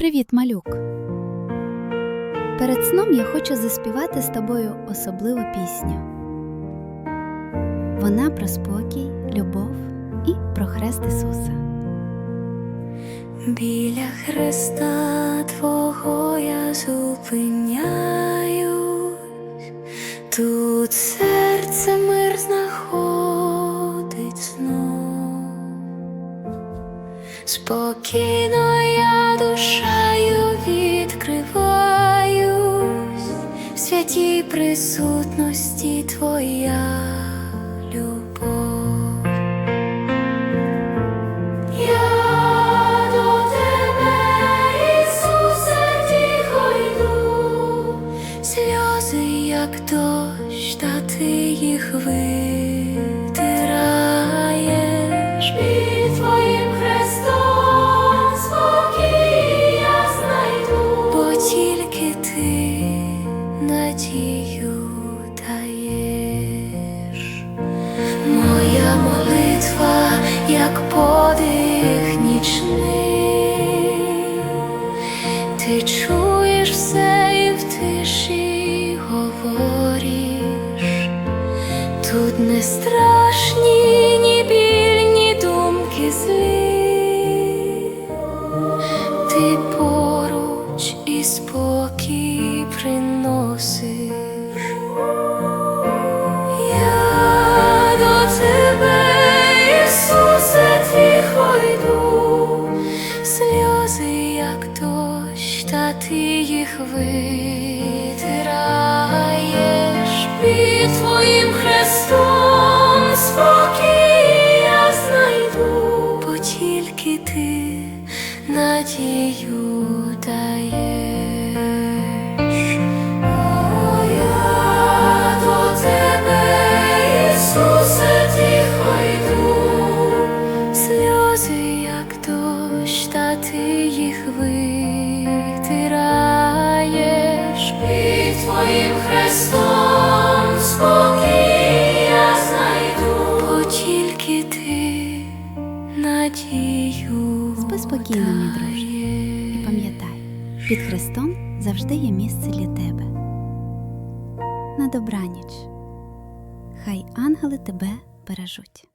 Привіт, малюк! Перед сном я хочу заспівати з тобою особливу пісню. Вона про спокій, любов і про хрест Ісуса. Біля Христа Твого я зупиняюсь, тут серце мир Спокійно я душею відкриваюсь, в святій присутності Твоя любов. Я до тебе, Ісусе, тихо йду, сльози, як дощ, та ти їх витираєш. Подих нічний, ти чуєш все і в тиші говориш, тут не страшні, ні біль, ні думки злі, ти поруч і спокій ти їх витираєш під твоїм хрестом твоїм хрестом спокій я знайду, бо тільки ти надію. Спи спокійно, мій друже, і пам'ятай, під Христом завжди є місце для тебе. На добраніч. Хай ангели тебе бережуть.